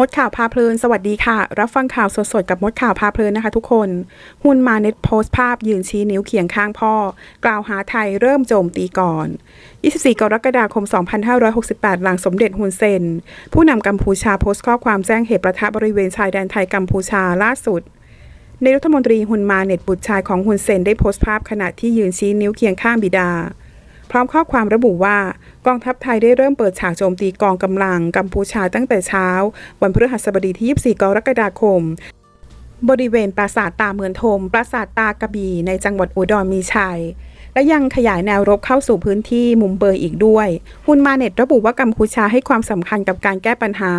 มดข่าวพาเพลิน สวัสดีค่ะ รับฟังข่าวสดๆ กับมดข่าวพาเพลินนะคะทุกคน หุนมาเน็ตโพสต์ภาพยืนชี้นิ้วเคียงข้างพ่อ กล่าวหาไทยเริ่มโจมตีก่อน 24 กรกฎาคม 2568 หลังสมเด็จฮุนเซน ผู้นำกัมพูชาโพสต์ข้อความแจ้งเหตุประทะบริเวณชายแดนไทยกัมพูชาล่าสุดในรัฐมนตรีฮุนมาเน็ตบุตรชายของฮุนเซนได้โพสต์ภาพขณะที่ยืนชี้นิ้วเคียงข้างบิดา พร้อมข้อความระบุว่ากองทัพไทยได้เริ่มเปิดฉากโจมตีกองกำลังกัมพูชาตั้งแต่เช้า วันพฤหัสบดีที่ 24 กรกฎาคม บริเวณปราสาทตาเมือนทม ปราสาทตากระบี่ในจังหวัดอุดรมีชัย และยังขยายแนวรบเข้าสู่พื้นที่มุมเบอร์อีกด้วย ฮุนมาเน็ตระบุว่ากัมพูชาให้ความสำคัญกับการแก้ปัญหา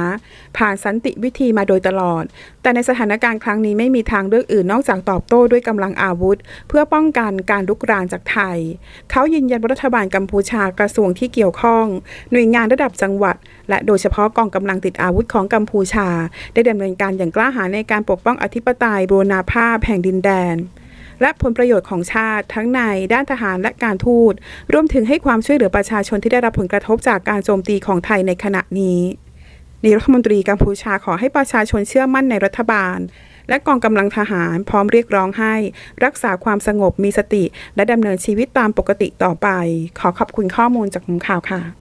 ผ่านสันติวิธีมาโดยตลอด แต่ในสถานการณ์ครั้งนี้ไม่มีทางเลือกอื่นนอกจากตอบโต้ด้วยกำลังอาวุธ เพื่อป้องกันการลุกรานจากไทย เขายืนยันว่ารัฐบาลกัมพูชากระทรวงที่เกี่ยวข้อง หน่วยงานระดับจังหวัด และโดยเฉพาะกองกำลังติดอาวุธของกัมพูชา ได้ดำเนินการอย่างกล้าหาญในการปกป้องอธิปไตยบูรณาภาพแห่งดินแดน และผลประโยชน์ของชาติทั้งในด้านทหารและการทูต รวมถึงให้ความช่วยเหลือประชาชนที่ได้รับผลกระทบจากการโจมตีของไทยในขณะนี้นายรัฐมนตรีกัมพูชาขอให้ประชาชนเชื่อมั่นในรัฐบาล และกองกำลังทหารพร้อมเรียกร้องให้ รักษาความสงบมีสติ และดำเนินชีวิตตามปกติต่อไป ขอขอบคุณข้อมูลจากมุมข่าวค่ะ